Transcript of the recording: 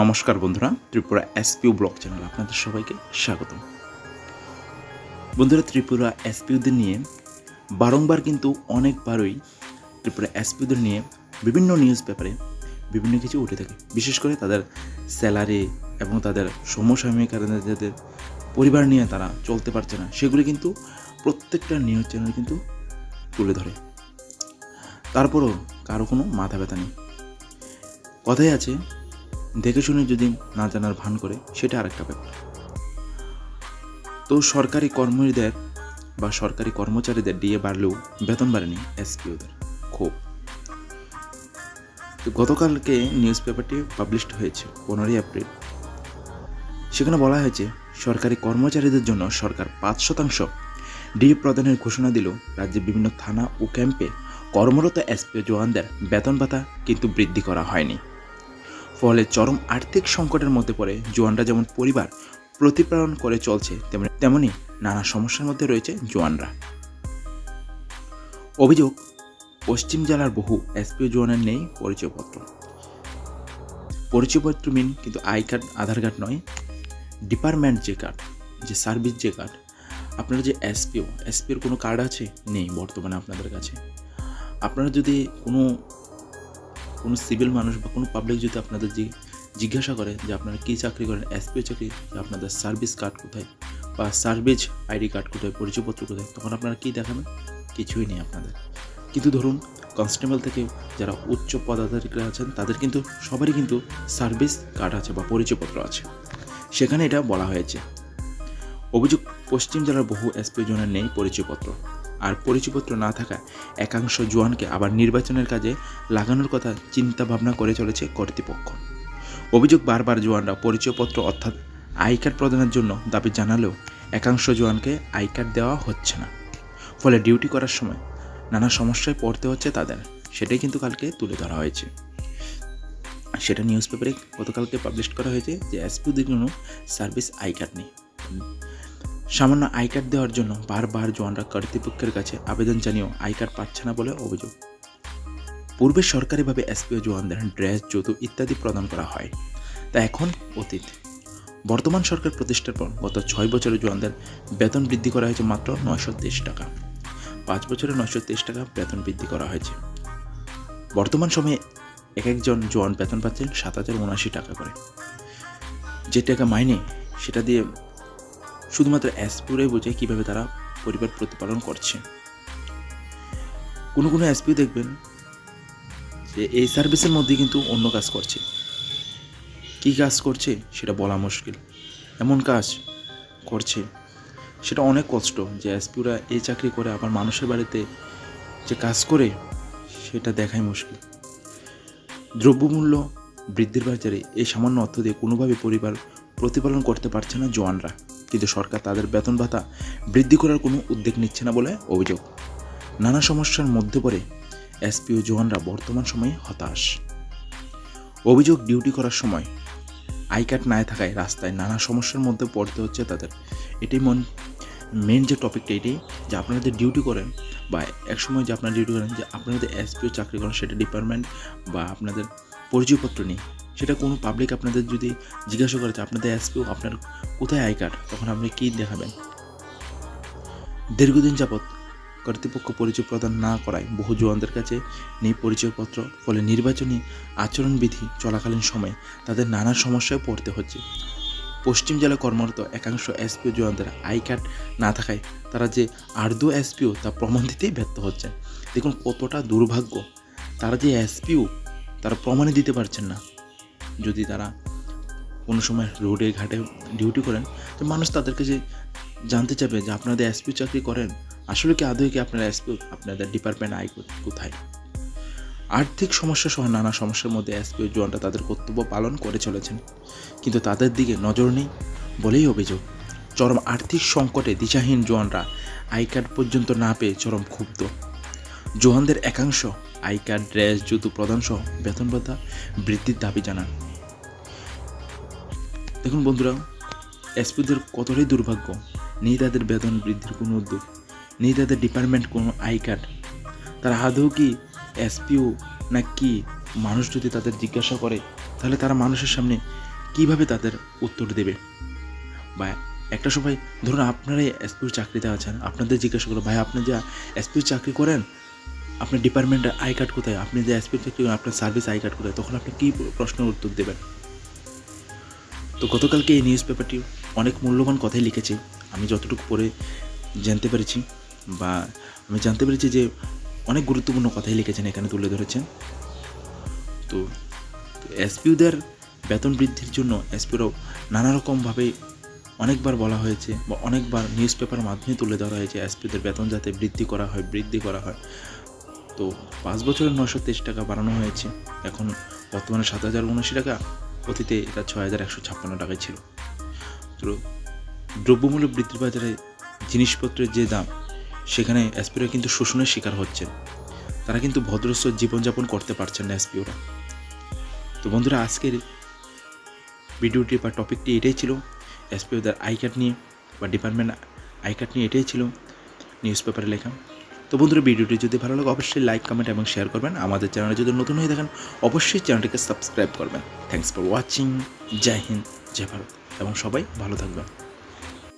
নমস্কার বন্ধুরা, Tripura এসপিউ blog channel আপনাদের সবাইকে স্বাগতম। বন্ধুরা, ত্রিপুরা এসপিউদের নিয়ে বারংবার কিন্তু অনেকবারই ত্রিপুরা এসপিউদের নিয়ে বিভিন্ন নিউজ পেপারে বিভিন্ন কিছু উঠে থাকে। বিশেষ করে তাদের স্যালারি এবং তাদের সমসাময়িক কারণে যাদের পরিবার নিয়ে তারা চলতে পারছে না, সেগুলি কিন্তু প্রত্যেকটা নিউজ চ্যানেল কিন্তু তুলে ধরে। তারপরও কারও কোনো মাথা ব্যথা নেই। কথাই আছে দেখে শুনে যদি না জানার ভান করে, সেটা আরেকটা ব্যাপার। তো সরকারি কর্মীদের বা সরকারি কর্মচারীদের ডিএ বাড়লেও বেতন বাড়েনি এসপিওদের তো গতকালকে নিউজ পেপারটি পাবলিশড হয়েছে, পনেরোই এপ্রিল। সেখানে বলা হয়েছে, সরকারি কর্মচারীদের জন্য সরকার পাঁচ শতাংশ ডিএ প্রদানের ঘোষণা দিল রাজ্যের বিভিন্ন থানা ও ক্যাম্পে কর্মরত এসপিও জওয়ানদের বেতন ভাতা কিন্তু বৃদ্ধি করা হয়নি। ফলে চরম আর্থিক সংকটের মধ্যে পড়ে জোয়ানরা যেমন পরিবার প্রতিপালন করে চলছে, তেমনি তেমনি নানা সমস্যার মধ্যে রয়েছে জোয়ানরা। অভিযোগ, পশ্চিম জেলার বহু এসপিও জোয়ানের নেই পরিচয়পত্র। পরিচয়পত্র মিন কিন্তু আই কার্ড, আধার কার্ড নয়, ডিপার্টমেন্ট যে কার্ড, যে সার্ভিস যে কার্ড, আপনার যে এসপিও এসপিওর কোনো কার্ড আছে? নেই বর্তমানে আপনাদের কাছে। আপনারা যদি কোনো কোনো সিভিল মানুষ বা কোনো পাবলিক যদি আপনাদের জিজ্ঞাসা করে যে আপনারা কী চাকরি করেন এসপিও চাকরি আপনাদের সার্ভিস কার্ড কোথায় বা সার্ভিস আইডি কার্ড কোথায়, পরিচয়পত্র কোথায়, তখন আপনারা কী দেখাবেন? কিছুই নেই আপনাদের। কিন্তু ধরুন কনস্টেবল থেকে যারা উচ্চ পদাধিকারী আছেন, তাদের কিন্তু সবারই কিন্তু সার্ভিস কার্ড আছে বা পরিচয়পত্র আছে। সেখানে এটা বলা হয়েছে। অভিযোগ পশ্চিম জেলার বহু এসপিও জনের নেই পরিচয়পত্র। আর পরিচয়পত্র না থাকা একাংশ জোয়ানকে আবার নির্বাচনের কাজে লাগানোর কথা চিন্তা ভাবনা করে চলেছে কর্তৃপক্ষ। অভিযোগ বারবার জোয়ানরা পরিচয়পত্র অর্থাৎ আই কার্ড প্রদানের জন্য দাবি জানালেও একাংশ জোয়ানকে আই কার্ড দেওয়া হচ্ছে না। ফলে ডিউটি করার সময় নানা সমস্যায় পড়তে হচ্ছে তাদের, সেটাই কিন্তু কালকে তুলে ধরা হয়েছে। সেটা নিউজ পেপারে গতকালকে পাবলিশ করা হয়েছে যে এসপিদের জন্য সার্ভিস আই কার্ড নেই। সামান্য আই কার্ড দেওয়ার জন্য বারবার জওয়ানরা কর্তৃপক্ষের কাছে আবেদন জানিয়েও আই কার্ড পাচ্ছে না বলে অভিযোগ। পূর্বে সরকারিভাবে এসপিও জওয়ানদের ড্রেস জুতো ইত্যাদি প্রদান করা হয়। তা এখন অতীত। বর্তমান সরকার প্রতিষ্ঠার পর গত ছয় বছরে জওয়ানদের বেতন বৃদ্ধি করা হয়েছে মাত্র নয়শো তেইশ টাকা। পাঁচ বছরে নয়শো তেইশ টাকা বেতন বৃদ্ধি করা হয়েছে। বর্তমান সময়ে এক একজন জওয়ান বেতন পাচ্ছেন সাত হাজার উনআশি টাকা করে। যে টাকা মাইনে, সেটা দিয়ে শুধুমাত্র অ্যাসপিওরাই বোঝে কীভাবে তারা পরিবার প্রতিপালন করছে। কোনো কোনো অ্যাসপিও দেখবেন যে এই সার্ভিসের মধ্যে কিন্তু অন্য কাজ করছে। কী কাজ করছে সেটা বলা মুশকিল। এমন কাজ করছে, সেটা অনেক কষ্ট যে এসপিওরা এই চাকরি করে, আবার মানুষের বাড়িতে যে কাজ করে, সেটা দেখাই মুশকিল। দ্রব্যমূল্য বৃদ্ধির বাজারে এই সামান্য অর্থ দিয়ে কোনোভাবে পরিবার প্রতিপালন করতে পারছে না জওয়ানরা। কিন্তু সরকার তাদের বেতন ভাতা বৃদ্ধি করার কোনো উদ্যোগ নিচ্ছে না বলে অভিযোগ। নানা সমস্যার মধ্যে পড়ে এসপিও জওয়ানরা বর্তমান সময়ে হতাশ। অভিযোগ ডিউটি করার সময় আই কার্ড না থাকায় রাস্তায় নানা সমস্যার মধ্যে পড়তে হচ্ছে তাদের। এটাই মন মেন যে টপিকটা এটাই যে আপনারা যে ডিউটি করেন বা এক সময় যে আপনারা ডিউটি করেন যে আপনারা যে এসপিও চাকরি করেন, সেটা ডিপার্টমেন্ট বা আপনাদের পরিচয়পত্র নেই সেটা কোনো পাবলিক আপনাদের যদি জিজ্ঞাসা করে আপনাদের এসপিও আপনার কোথায় আই কার্ড তখন আপনি কী দেখাবেন? দীর্ঘদিন যাবৎ কর্তৃপক্ষ পরিচয় প্রদান না করায় বহু জওয়ানদের কাছে নেই পরিচয়পত্র, ফলে নির্বাচনী আচরণবিধি চলাকালীন সময়ে তাদের নানা সমস্যায় পড়তে হচ্ছে। পশ্চিম জেলায় কর্মরত একাংশ এসপিও জওয়ানদের আই কার্ড না থাকায় তারা যে আর্দু এসপিও তা প্রমাণ দিতেই ব্যর্থ হচ্ছে। দেখুন কতটা দুর্ভাগ্য, তারা যে এসপিও তারা প্রমাণে দিতে পারছেন না। যদি তারা কোনো সময় রোডে, ঘাটে ডিউটি করেন, তো মানুষ তাদের কাছে জানতে চাবে যে আপনাদের এসপিও চাকরি করেন, আসলে কি আদৌ কি আপনার এসপিও আপনাদের ডিপার্টমেন্ট আয় কোথায়? আর্থিক সমস্যা সহ নানা সমস্যার মধ্যে এসপিও জোয়ানরা তাদের কর্তব্য পালন করে চলেছেন। কিন্তু তাদের দিকে নজর নেই বলেই অভিযোগ। চরম আর্থিক সংকটে দিশাহীন জোয়ানরা আই কার্ড পর্যন্ত না পেয়ে চরম ক্ষুব্ধ। জোয়ানদের একাংশ আই কার্ড, ড্রেস, জুতো প্রদান সহ বেতন ভাতা বৃদ্ধির দাবি জানান। দেখুন বন্ধুরা এসপিদের কতটাই দুর্ভাগ্য। নেই তাদের বেতন বৃদ্ধির কোনো উদ্যোগ, নেই তাদের ডিপার্টমেন্ট কোনো আই কার্ড তারা আদৌ কি এসপিও না কি মানুষ যদি তাদের জিজ্ঞাসা করে, তাহলে তারা মানুষের সামনে কীভাবে তাদের উত্তর দেবে? বা একটা সময় ধরুন আপনারাই এসপির চাকরিতে আছেন, আপনাদের জিজ্ঞাসা করো ভাই, আপনি যে এসপির চাকরি করেন, আপনার ডিপার্টমেন্টের আই কার্ড কোথায়? আপনি যে এসপির চাকরি করেন, আপনার সার্ভিস আই কার্ড কোথায়? তখন আপনি কী প্রশ্নের উত্তর দেবেন? তো গতকালকে এই নিউজ পেপারটি অনেক মূল্যবান কথাই লিখেছে। আমি যতটুকু পড়ে জানতে পেরেছি বা আমি জানতে পেরেছি যে অনেক গুরুত্বপূর্ণ কথাই লিখেছেন, এখানে তুলে ধরেছেন। তো এসপিউদের বেতন বৃদ্ধির জন্য এসপিরও নানা রকমভাবে অনেকবার বলা হয়েছে বা অনেকবার নিউজ পেপারের মাধ্যমে তুলে ধরা হয়েছে এসপিদের বেতন যাতে বৃদ্ধি করা হয়, বৃদ্ধি করা হয়। তো পাঁচ বছরের নশো তেইশ টাকা বাড়ানো হয়েছে। এখন বর্তমানে সাত হাজার উনআশি টাকা অতীতে এটা ছয় হাজার একশো ছাপ্পান্ন টাকায় ছিল। তো দ্রব্যমূল্য বৃদ্ধির বাজারে জিনিসপত্রের যে দাম, সেখানে এসপিওরা কিন্তু শোষণের শিকার হচ্ছেন। তারা কিন্তু ভদ্রস্থ জীবনযাপন করতে পারছেন না এসপিওরা। তো বন্ধুরা, আজকের ভিডিওটি বা টপিকটি এটাই ছিল। এসপিওদের আই কার্ড নিয়ে বা ডিপার্টমেন্ট আই কার্ড নিয়ে এটাই ছিল। নিউজ পেপারে লেখা। তো বন্ধুরা, ভিডিওটি যদি ভালো লাগে, অবশ্যই লাইক কমেন্ট এবং শেয়ার করবেন। আমাদের চ্যানেলে যদি নতুন হয়ে থাকেন, অবশ্যই চ্যানেলটিকে সাবস্ক্রাইব করবেন। থ্যাংকস ফর ওয়াচিং জয় হিন্দ জয় ভারত এবং সবাই ভালো থাকবেন।